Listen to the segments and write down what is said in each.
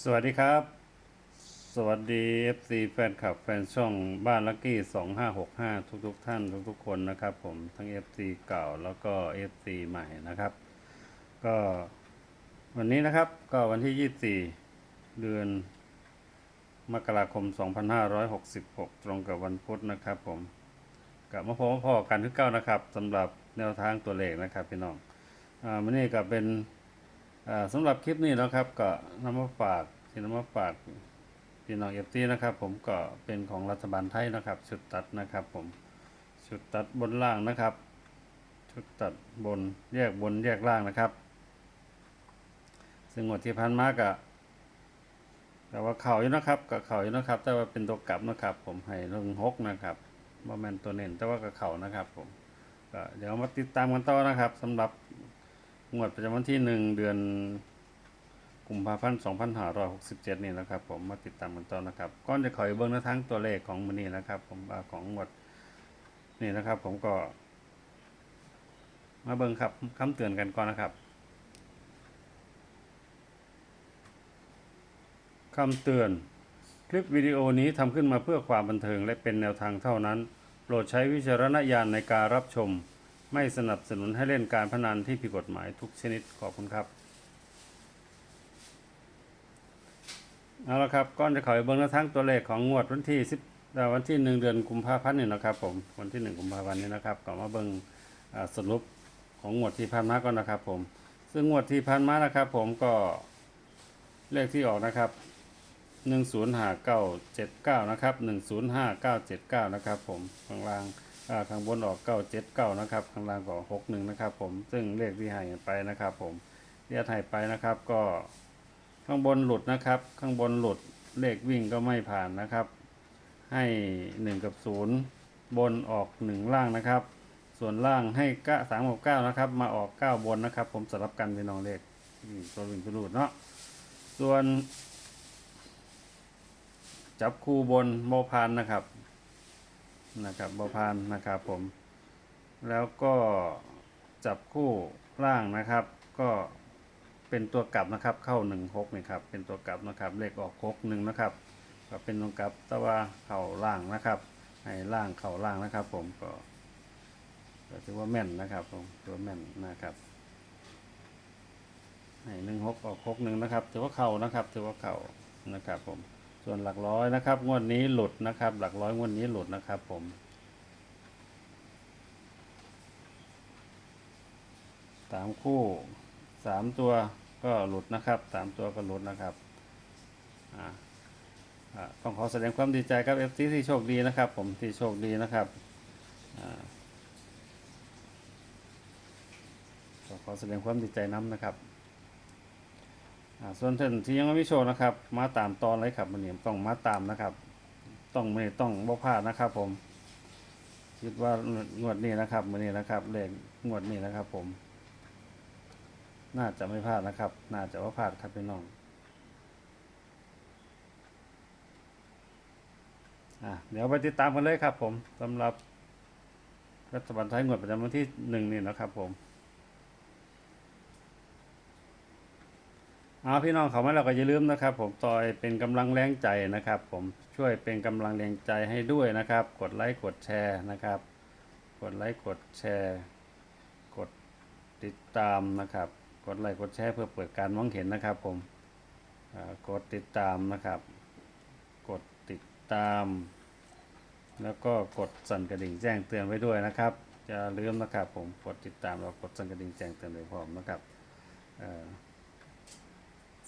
สวัสดีครับ สวัสดี FC แฟนคลับแฟนช่องบ้านลักกี้ 2565 ทุกทุกๆท่านทุกๆ คนนะครับผมทั้ง FC เก่าแล้วก็ FC ใหม่นะครับ ก็วันนี้นะครับก็วันที่ 24 เดือนมกราคม 2566 ตรงกับวันพุธนะครับผมกลับมาพบพ่อกันที่เก้านะครับสำหรับแนวทางตัวเลขนะครับพี่น้องอ่าวันนี้ก็เป็น สำหรับคลิปนี้นะครับก็นำมาฝากที่นำมาฝากพี่น้องเอฟซีนะครับ ผมก็เป็นของรัฐบาลไทยนะครับชุดตัดนะครับผมชุดตัดบนล่างนะครับชุดตัดบนแยกบนแยกล่างนะครับ ซึ่งงวดที่พันมากะแต่ว่าเข่าอยู่นะครับกับเข่าอยู่นะครับ แต่ว่าเป็นตัวกลับนะครับ ผมให้ลงหกนะครับว่าแมนตัวเน้นแต่ว่ากับเข่านะครับ ผมก็เดี๋ยวมาติดตามกันต่อนะครับสำหรับ งวดประจำวันที่หนึ่งเดือนกุมภาพันธ์สองพันห้าร้อยหกสิบเจ็ดนี่นะครับ ผมมาติดตามกันต่อนะครับก่อนจะขอเบิ้งนวทางตัวเลขของมันนี่นะครับ ผมของงวดนี่นะครับ ผมก็ มาเบิ้งครับคำเตือนกันก่อนนะครับคำเตือน คลิปวิดีโอนี้ทำขึ้นมาเพื่อความบันเทิงและเป็นแนวทางเท่านั้น โปรดใช้วิจารณญาณในการรับชม ไม่สนับสนุนให้เล่นการพนันที่ผิดกฎหมายทุกชนิดขอบคุณครับเอาละครับก่อนจะขอเบิ้งแนวทางตัวเลขของงวดวันที่10เอ่อวันที่1เดือนกุมภาพันธ์นี่นะครับผมวันที่1กุมภาพันธ์นี้นะครับก็มาเบิ้งอ่าสรุปของงวดที่ผ่านมาก่อนนะครับผม ซึ่งงวดที่ผ่านมานะครับ ผมก็เลขที่ออกนะครับ105979นะครับ105979นะครับผมข้างล่างอ่า ข้างบนออกเก้าเจ็ดเก้านะครับ ข้างล่างก็หกหนึ่งนะครับ ผม ซึ่งเลขที่ให้ไปนะครับ ผมเรียกให้ไปนะครับ ก็ข้างบนหลุดนะครับ ข้างบนหลุด เลขวิ่งก็ไม่ผ่านนะครับ ให้หนึ่งกับศูนย์บนออกหนึ่งล่างนะครับ ส่วนล่างให้กะสามกับเก้านะครับ มาออกเก้าบนนะครับ ผมสลับกันเป็นนองเลขวิ่งตัววิ่งตัวหลุดเนาะ ส่วนจับคู่บนโมพานนะครับ นะครับบพานนะครับผม แล้วก็จับคู่ล่างนะครับ ก็เป็นตัวกลับนะครับ เข้าหนึ่งหกนี่ครับเป็นตัวกลับนะครับเลขออกหกหนึ่งนะครับก็เป็นตัวกลับต่ว่าเข่าล่างนะครับให้ล่างเข่าล่างนะครับ ผมก็ก็ถือว่าแม่นนะครับผมตัวแม่นนะครับให้หนึ่งหกออกหกหนึ่งนะครับ ถือว่าเข่านะครับ ถือว่าเข่านะครับผม ส่วนหลักร้อยนะครับ งวดนี้หลุดนะครับ หลักร้อยงวดนี้หลุดนะครับผมสามคู่สามตัวก็หลุดนะครับสามตัวก็หลุดนะครับต้องขอแสดงความดีใจกับเอฟซีที่โชคดีนะครับ ผมที่โชคดีนะครับอขอแสดงความดีใจน้ำนะครับ ส่วนท่านที่ยังไม่มีโชว์นะครับ มาตามตอนเลยครับมันเนี่ยต้องมาตามนะครับ ต้องไม่ต้องบ่พลาดนะครับ ผม คิดว่างวดนี้นะครับมือนี้นะครับเลขงวดนี้นะครับ ผม น่าจะไม่พลาดนะครับ น่าจะว่าพลาดครับพี่น้องอะเดี๋ยวไปติดตามกันเลยครับ ผมสำหรับรัฐบาลไทยงวดประจำวันที่หนึ่งนี่นะครับ ผม เอาพี่น้องเขามาเราก็อย่าลืมนะครับ ผมต่อยเป็นกำลังแรงใจนะครับ ผมช่วยเป็นกำลังแรงใจให้ด้วยนะครับ กดไลค์กดแชร์นะครับ กดไลค์กดแชร์ กดติดตามนะครับ กดไลค์กดแชร์เพื่อเปิดการมองเห็นนะครับ ผมกดติดตามนะครับ กดติดตาม แล้วก็กดสั่นกระดิ่งแจ้งเตือนไว้ด้วยนะครับจะลืมนะครับ ผมกดติดตามแล้วกดสั่นกระดิ่งแจ้งเตือนไว้พร้อมนะครับ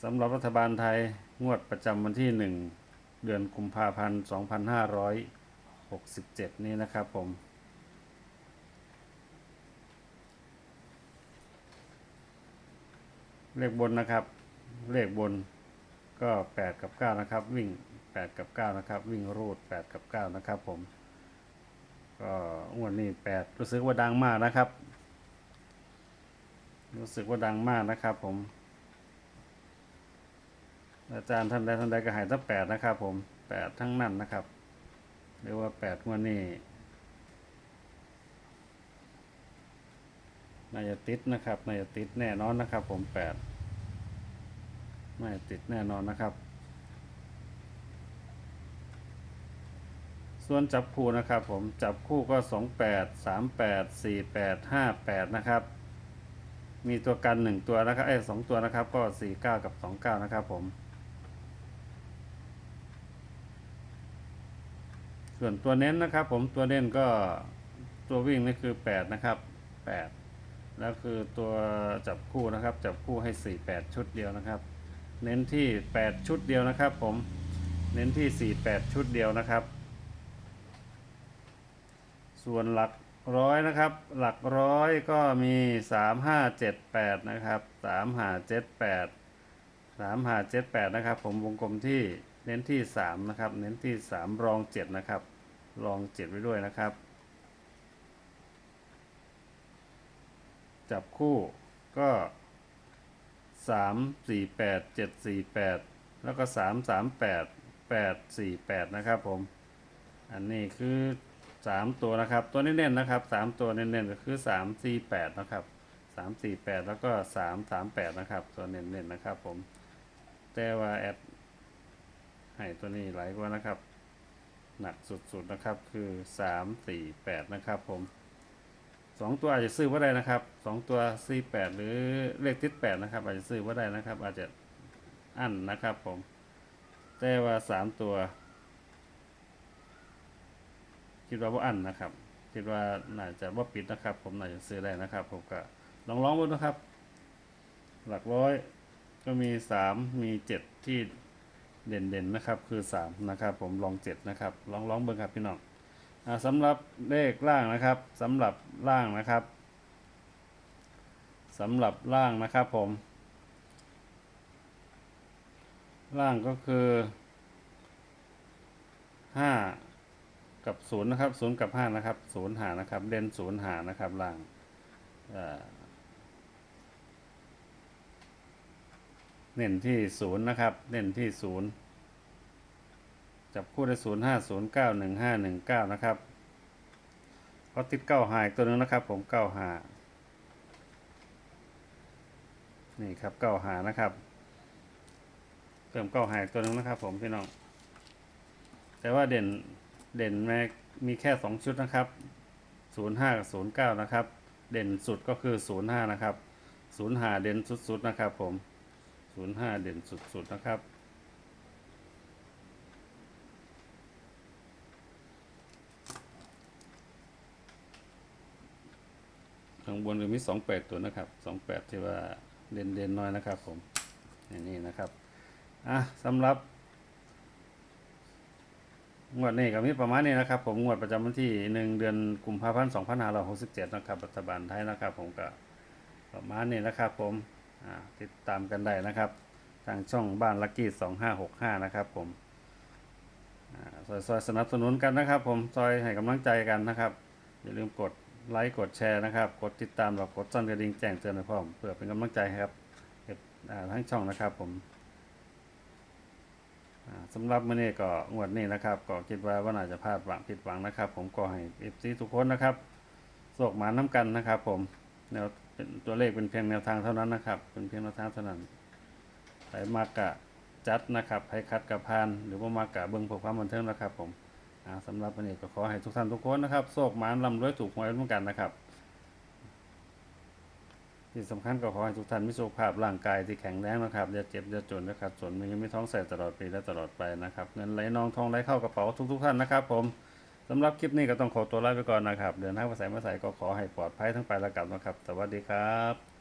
สำหรับรัฐบาลไทยงวดประจำวันที่ 1 เดือนกุมภาพันธ์ 2567 นี้นะครับผม เลขบนนะครับ เลขบนก็ 8 กับ 9 นะครับ วิ่ง 8 กับ 9 นะครับ วิ่งรูด 8 กับ 9 นะครับผม ก็งวดนี้ 8 รู้สึกว่าดังมากนะครับ รู้สึกว่าดังมากนะครับผม อาจารย์ท่านใดท่านใดก็หายตั้งแปดนะครับ ผมแปดทั้งนั้นนะครับเรียกว่าแปดวันนี้น่าจะติดนะครับน่าจะติดแน่นอนนะครับ ผมแปดไม่ติดแน่นอนนะครับ ส่วนจับคู่นะครับ ผมจับคู่ก็สองแปดสามแปดสี่แปดห้าแปดนะครับ มีตัวกันหนึ่งตัวนะครับไอ้สองตัวนะครับ ก็สี่เก้ากับสองเก้านะครับ ผม ส่วนตัวเน้นนะครับ ผมตัวเน้นก็ตัววิ่งนี่คือแปดนะครับแปดแล้วคือตัวจับคู่นะครับ จับคู่ให้สี่แปดชุดเดียวนะครับ เน้นที่แปดชุดเดียวนะครับ ผมเน้นที่สี่แปดชุดเดียวนะครับ ส่วนหลักร้อยนะครับ หลักร้อยก็มีสามห้าเจ็ดแปดนะครับสามห้าเจ็ดแปดสามห้าเจ็ดแปดนะครับ ผมวงกลมที่เน้นที่สามนะครับ เน้นที่สามรองเจ็ดนะครับ รองเจ็ดไว้ด้วยนะครับ จับคู่ก็สามสี่แปดเจ็ดสี่แปดแล้วก็สามสามแปดแปดสี่แปดนะครับผม อันนี้คือสามตัวนะครับ ตัวเน้นๆนะครับสามตัวเน้นๆก็คือสามสี่แปดนะครับสามสี่แปดแล้วก็สามสามแปดนะครับ ตัวเน้นๆนะครับผมแต่ว่าแอดให้ตัวนี้หลายกว่านะครับ หนักสุดๆนะครับคือสามสี่แปดนะครับผมสองตัวอาจจะซื้อว่าได้นะครับสองตัวสี่แปดหรือเลขติดแปดนะครับ อาจจะซื้อว่าได้นะครับ อาจจะอั้นนะครับผมแต่ว่าสามตัว คิดว่าว่าอั้นนะครับ คิดว่าน่าจะว่าปิดนะครับ ผมน่าจะซื้อได้นะครับ ผมก็ลองร้องดูนะครับ หลักร้อยก็มีสามมีเจ็ดที่ เด่นๆนะครับคือสามนะครับ ผมลองเจ็ดนะครับ ลองร้องเบิ่งครับพี่น้องอ่าสำหรับเลขล่างนะครับสำหรับล่างนะครับสำหรับล่างนะครับผม ล่างก็คือห้ากับศูนย์นะครับศูนย์กับห้านะครับศูนย์หานะครับเด่นศูนย์หานะครับล่างอ่อ เน้นที่ศูนย์นะครับ เน้นที่ศูนย์จับคู่ได้ศูนย์ห้าศูนย์เก้าหนึ่งห้าหนึ่งเก้านะครับก็ติดเก้าหายตัวหนึงนะครับ ผมเก้าหานี่ครับเก้าหานะครับเพิ่มเก้าหายตัวหนึงนะครับ ผมพี่น้อง แต่ว่าเด่นเด่นแม็กมีแค่สองชุดนะครับศูนย์ห้ากับศูนย์เก้านะครับ เด่นสุดก็คือศูนย์ห้านะครับศูนย์หาเด่นสุดๆนะครับผม ศูนย์ห้าเด่นสุด ๆ นะครับ ข้างบนก็มีสองแปดตัวนะครับสองแปดที่ว่าเด่นเด่นๆหน้อยนะครับผมอย่างนี้นะครับ อะสำหรับงวดนี้ก็มีประมาณนี้นะครับ ผมงวดประจำวันที่หนึ่งเดือนกุมภาพันธ์สองพันห้าร้อยหกสิบเจ็ดนะครับรัฐบาลไทยนะครับ ผมก็ประมาณนี้นะครับผม ติดตามกันได้นะครับ ทางช่องบ้านลักกี้สองห้าหกห้านะครับผมอซอยซอยสนับสนุนกันนะครับ ผมซอยให้กำลังใจกันนะครับ อย่าลืมกดไลค์กดแชร์นะครับ กดติดตามแล้วกดสั่นกระดิ่งแจ้งเตือนให้พร้อมเพื่อเป็นกำลังใจครับทั้งช่องนะครับผมสำหรับมื้อนี้ก็งวดนี้นะครับ ก็คิดว่าว่าน่าจะพลาดหวังผิดหวังนะครับ ผมก็ให้ FC ทุกคนนะครับโศกหมาน้ำกันนะครับ ผม แนวเป็นตัวเลขเป็นเพียงแนวทางเท่านั้นนะครับ เป็นเพียงแนวทางเท่านั้นใครมากะจัดนะครับใครคัดกับพาน หรือว่ามากะเบิ่งเพื่อความบันเทิงนะครับ ผมอ่าสำหรับวันนี้ก็ขอให้ทุกท่านทุกคนนะครับโศกหมานลำรวยถูกหวยร่วมกันนะครับที่สำคัญก็ขอให้ทุกท่านมีสุขภาพร่างกายที่แข็งแรงนะครับอย่าเจ็บอย่าจนนะครับส่วนมีเงินมีท้องใส่ตลอดปีและตลอดไปนะครับเงินไหลนองทองไหลเข้ากระเป๋าทุกๆท่านนะครับผม สำหรับคลิปนี้ก็ต้องขอตัวลาไปก่อนนะครับ เดินทางภาษาภาษาก็ขอให้ปลอดภัยทั้งไปและกลับนะครับ สวัสดีครับ